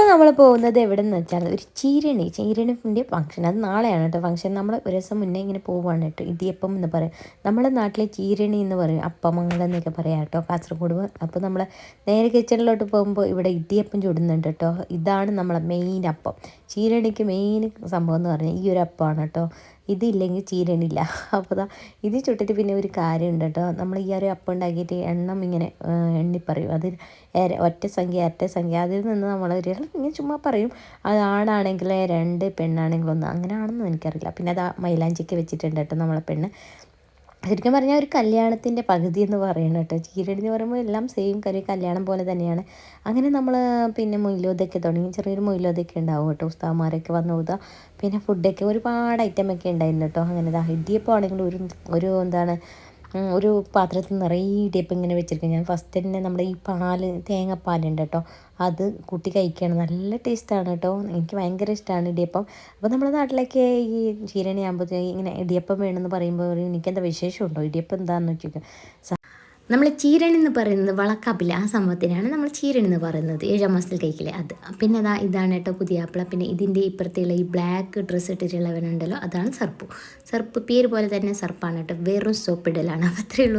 ഇപ്പോൾ നമ്മൾ പോകുന്നത് എവിടെ നിന്ന് വെച്ചാൽ ഒരു ചീരണി ചീരണിന്റെ ഫംഗ്ഷൻ അത് നാളെയാണ് കേട്ടോ ഫംഗ്ഷൻ നമ്മൾ ഒരു ദിവസം മുന്നേ ഇങ്ങനെ പോവുകയാണ് കേട്ടോ. ഇടിയപ്പം എന്ന് പറയും. നമ്മുടെ നാട്ടിലെ ചീരണി എന്ന് പറയും. അപ്പമംഗലം എന്നൊക്കെ പറയാം കേട്ടോ കാസർഗോഡ്. അപ്പോൾ നമ്മൾ നേരെ കിച്ചണിലോട്ട് പോകുമ്പോൾ ഇവിടെ ഇടിയപ്പം ചുടുന്നുണ്ട് കേട്ടോ. ഇതാണ് നമ്മളെ മെയിൻ അപ്പം. ചീരണിക്ക് മെയിൻ സംഭവം എന്ന് പറഞ്ഞാൽ ഈ ഒരു അപ്പമാണ് കേട്ടോ. ഇതില്ലെങ്കിൽ ചീരണില്ല. അപ്പോൾ ഇതാ ഇത് ചുട്ടിട്ട് പിന്നെ ഒരു കാര്യമുണ്ട് കേട്ടോ. നമ്മൾ ഈ ഒരു അപ്പം ഉണ്ടാക്കിയിട്ട് എണ്ണം ഇങ്ങനെ എണ്ണിപ്പറയും. എണ്ണി പറയും അത് ഒറ്റ സംഖ്യ അറ്റ സംഖ്യ. അതിൽ നിന്ന് നമ്മൾ ഒരു ഇങ്ങനെ ചുമ്മാ പറയും. അത് ആണാണെങ്കിൽ രണ്ട് പെണ്ണാണെങ്കിൽ ഒന്ന് അങ്ങനെ ആണെന്ന് എനിക്കറിയില്ല. പിന്നെ അത് മൈലാഞ്ചിക്ക് വെച്ചിട്ടുണ്ട് കേട്ടോ നമ്മളെ പെണ്ണ്. ശരിക്കും പറഞ്ഞാൽ ഒരു കല്യാണത്തിന്റെ പകുതി എന്ന് പറയണം കേട്ടോ. ചീരടി എന്ന് പറയുമ്പോൾ എല്ലാം സെയിം കറി കല്യാണം പോലെ തന്നെയാണ്. അങ്ങനെ നമ്മൾ പിന്നെ മൊയിലോതൊക്കെ തുടങ്ങി ചെറിയൊരു മൊയിലോതൊക്കെ ഉണ്ടാവും കേട്ടോ. ഉസ്താവന്മാരൊക്കെ വന്നു പോതാ പിന്നെ ഫുഡൊക്കെ ഒരുപാട് ഐറ്റമൊക്കെ ഉണ്ടായിരുന്നു കേട്ടോ. അങ്ങനെ ഇതാ ഇടിയപ്പം ആണെങ്കിൽ ഒരു ഒരു എന്താണ് ഒരു പാത്രത്തിൽ നിറയെ ഇടിയപ്പം ഇങ്ങനെ വെച്ചിരിക്കും. ഞാൻ ഫസ്റ്റ് തന്നെ നമ്മുടെ ഈ പാൽ തേങ്ങാപ്പാലുണ്ട് കേട്ടോ. അത് കൂട്ടി കഴിക്കുകയാണ് നല്ല ടേസ്റ്റാണ് കേട്ടോ. എനിക്ക് ഭയങ്കര ഇഷ്ടമാണ് ഇടിയപ്പം. അപ്പോൾ നമ്മുടെ നാട്ടിലൊക്കെ ഈ ചീരണി ആകുമ്പോഴത്തേക്ക് ഇങ്ങനെ ഇടിയപ്പം വേണമെന്ന് പറയുമ്പോൾ പറയും, എനിക്കെന്താ വിശേഷമുണ്ടോ? ഇടിയപ്പം എന്താണെന്ന് വെച്ചോക്കാം നമ്മൾ ചീരൻ എന്ന് പറയുന്നത് വളക്കാപ്പില്ല ആ സംഭവത്തിനാണ് നമ്മൾ ചീരൻ എന്ന് പറയുന്നത്. ഏഴാം മാസത്തിൽ കഴിക്കില്ലേ? അത്. പിന്നെ അതാ ഇതാണ് കേട്ടോ പുതിയ ആപ്പിള പിന്നെ ഇതിന്റെ ഇപ്പുറത്തുള്ള ഈ ബ്ലാക്ക് ഡ്രസ്സ് ഇട്ടിട്ടുള്ളവനുണ്ടല്ലോ അതാണ് സർപ്പ്. സർപ്പ് പേര് പോലെ തന്നെ സർപ്പാണ് കേട്ടോ. വെറും സോപ്പിടലാണ് അപ്പം അത്രയേ ഉള്ളൂ.